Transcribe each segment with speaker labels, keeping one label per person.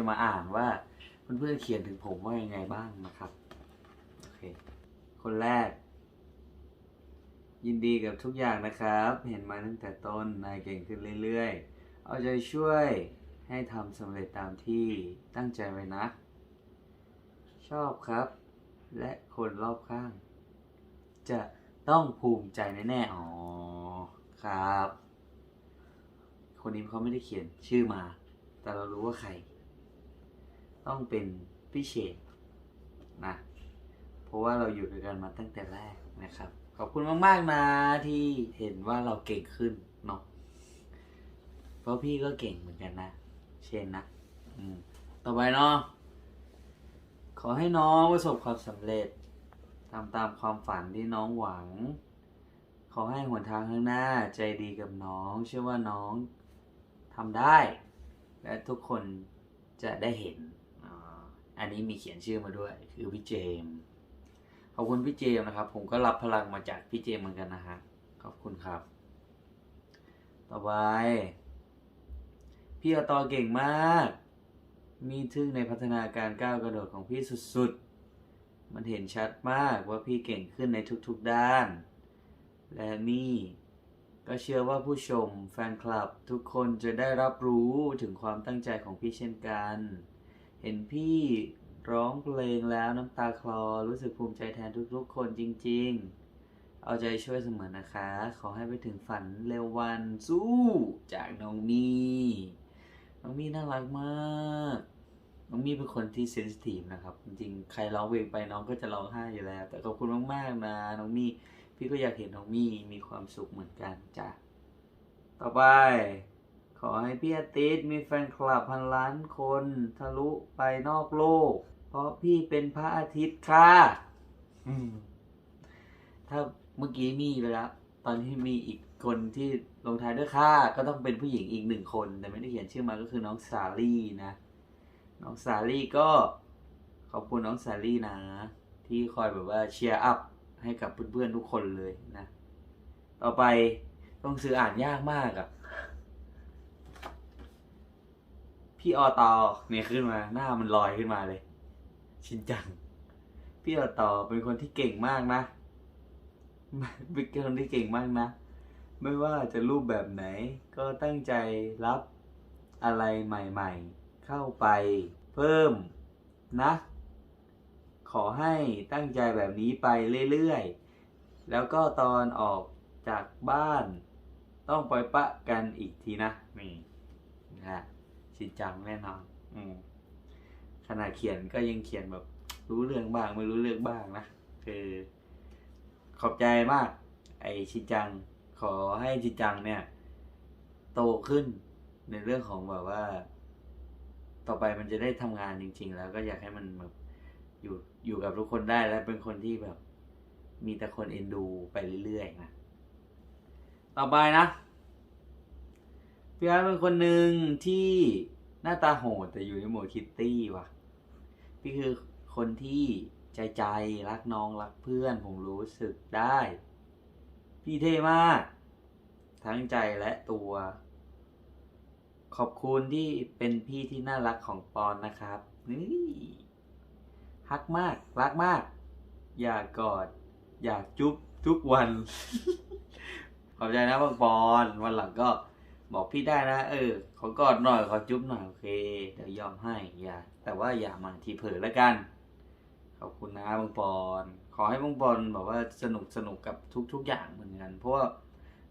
Speaker 1: จะมาอ่านว่าเพื่อนๆเขียนถึงผมว่ายังไงบ้างนะครับโอเคคนแรก ยินดีกับทุกอย่างนะครับ เห็นมาตั้งแต่ต้นนายเก่งขึ้นเรื่อยๆ เอาใจช่วยให้ทำสำเร็จตามที่ตั้งใจไว้นะ ชอบครับ และคนรอบข้าง จะต้องภูมิใจแน่ๆอ๋อครับ คนนี้เขาไม่ได้เขียนชื่อมา แต่เรารู้ว่าใคร ต้องเป็นพี่เชษนะ เพราะว่าเราอยู่ด้วยกันมาตั้งแต่แรกนะครับ ขอบคุณมากๆนะที่เห็นว่าเราเก่งขึ้นเนาะเพราะพี่ก็เก่งเหมือนกันนะ เชนนะอืมต่อไปเนาะขอให้น้องประสบความสำเร็จทำตามความฝันที่น้องหวัง ขอให้หนทางข้างหน้าใจดีกับน้อง เชื่อว่าน้องทำได้ และทุกคนจะได้เห็น อันนี้มีเขียนชื่อมาด้วย คือพี่เจม ขอบคุณพี่เจมนะครับ ผมก็รับพลังมาจากพี่เจมเหมือนกันนะฮะ ขอบคุณครับ ต่อไป พี่อตอเก่งมาก มีทึ่งในพัฒนาการก้าวกระโดดของพี่สุดๆ มันเห็นชัดมากว่าพี่เก่งขึ้นในทุกๆด้าน และนี่ก็เชื่อว่าผู้ชมแฟนคลับทุกคนจะได้รับรู้ถึงความตั้งใจของพี่เช่นกัน เห็นพี่ร้องเพลงแล้วน้ำตาคลอรู้สึกภูมิใจแทนทุกๆ คนจริง ๆ เอาใจช่วยเสมอนะคะ ขอให้ไปถึงฝันเร็ววันสู้จากน้องมีน้องมีน่ารักมากน้องมี่เป็นคนที่เซนซิทีฟนะครับ จริงๆ ใครร้องเพลงไปน้องก็จะร้องไห้อยู่แล้ว แต่ขอบคุณมากๆนะน้องมี่พี่ก็อยากเห็นน้องมี่มีความสุขเหมือนกันจ้ะต่อไป ขอให้พี่อาทิตย์มีแฟนคลับพันล้านคนทะลุไปนอกโลก เพราะพี่เป็นพระอาทิตย์ค่ะถ้าเมื่อกี้มีไปแล้วตอนที่มีอีกคนที่ลงท้ายด้วยค่ะก็ต้องเป็นผู้หญิงอีกหนึ่งคน แต่ไม่ได้เขียนชื่อมาก็คือน้องสาลี่นะ น้องสาลี่ก็ขอบคุณน้องสาลี่นะ ที่คอยแบบว่าเชียร์อัพให้กับเพื่อนๆทุกคนเลยนะ ต่อไปต้องซื้ออ่านยากมากอะ่ะ พี่อตอเนี่ยขึ้นมา หน้ามันลอยขึ้นมาเลย ชินจัง พี่ออตอเป็นคนที่เก่งมากนะเป็นคนที่เก่งมากนะ ไม่ว่าจะรูปแบบไหน ก็ตั้งใจรับอะไรใหม่ ๆ เข้าไปเพิ่มนะ ขอให้ตั้งใจแบบนี้ไปเรื่อยๆ แล้วก็ตอนออกจากบ้าน ต้องปล่อยปะกันอีกทีนะ นี่นะ ฮะชินจังแน่นอน อืมขนาดเขียนก็ยังเขียนแบบ รู้เรื่องบ้างไม่รู้เรื่องบ้างนะคือขอบใจมาก ไอชินจัง ขอให้ชินจังเนี่ย โตขึ้นในเรื่องของแบบว่า ต่อไปมันจะได้ทำงานจริง ๆ แล้วก็อยากให้มันแบบอยู่อยู่กับทุกคนได้และเป็นคนที่แบบ มีแต่คนเอ็นดูไปเรื่อยๆนะต่อไปนะ พี่อาร์ตเป็นคนหนึ่งที่หน้าตาโหดแต่อยู่ในโหมดคิตตี้ว่ะ พี่คือคนที่ใจใจรักน้องรักเพื่อนผมรู้สึกได้ พี่เท่มาก ทั้งใจและตัว ขอบคุณที่เป็นพี่ที่น่ารักของปอนนะครับนี่ฮักมาก รักมาก อยากกอด อยากจุ๊บทุกวัน ขอบใจนะบางปอน วันหลังก็ บอกพี่ได้นะเออขอกอดหน่อยขอจุ๊บหน่อยโอเคเดี๋ยวยอมให้อย่าแต่ว่าอย่ามาทีเผลอแล้วกัน ขอบคุณนะบางปอนขอให้บางปอนแบบว่าสนุกสนุกกับทุก ๆ อย่างเหมือนกันเพราะว่า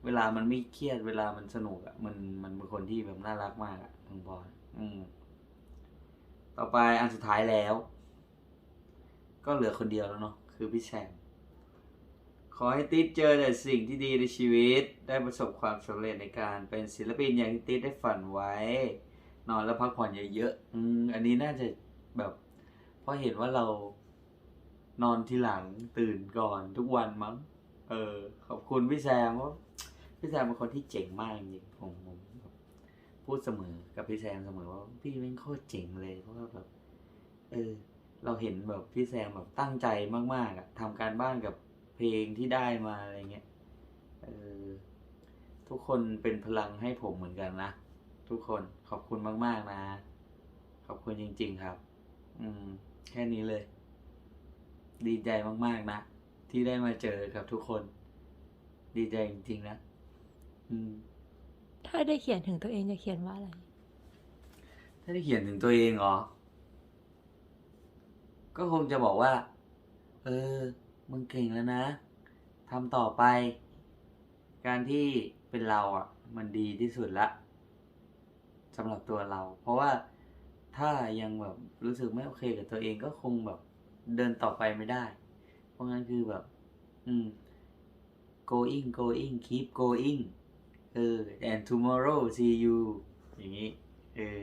Speaker 1: เวลามันไม่เครียดเวลามันสนุกอะมันมันเป็นคนที่แบบน่ารักมากอะบางปอนอืมต่อไปอันสุดท้ายแล้ว ก็เหลือคนเดียวแล้วเนาะคือพี่แซม ขอให้ติ๊ดเจอแต่สิ่งที่ดีในชีวิต ได้ประสบความสำเร็จในการเป็นศิลปินอย่างที่ติ๊ดได้ฝันไว้ นอนแล้วพักผ่อนเยอะๆอืมอันนี้น่าจะแบบเพราะเห็นว่าเรานอนทีหลังตื่นก่อนทุกวันมั้ง เออ ขอบคุณพี่แซมว่าพี่แซมเป็นคนที่เจ๋งมากจริงผมผมพูดเสมอกับพี่แซมเสมอว่าพี่แม่งโคตรเจ๋งเลยเพราะว่าแบบ เออ เราเห็นแบบพี่แซมแบบตั้งใจมากๆอะทำการบ้านกับ เพลงที่ได้มาอะไรเงี้ยเออทุกคนเป็นพลังให้ผมเหมือนกันนะ ทุกคนขอบคุณมาก ๆ นะขขอบคุณจริง ๆ ครับ อืม แค่นี้เลย ดีใจมากๆนะ ที่ได้มาเจอกับทุกคน ดีใจจริง ๆ นะ อืม
Speaker 2: ถ้าได้เขียนถึงตัวเองจะเขียนว่าอะไร
Speaker 1: ถ้าได้เขียนถึงตัวเองเหรอ ก็คงจะบอกว่า เออ มึงเก่งแล้วนะทำต่อไป การที่เป็นเราอะ มันดีที่สุดละสำหรับตัวเรา เพราะว่าถ้ายังแบบรู้สึกไม่โอเคกับตัวเองก็คงแบบเดินต่อไปไม่ได้ เพราะงั้นคือแบบ อืม going going keep going เออ and tomorrow see you อย่างนี้ เออ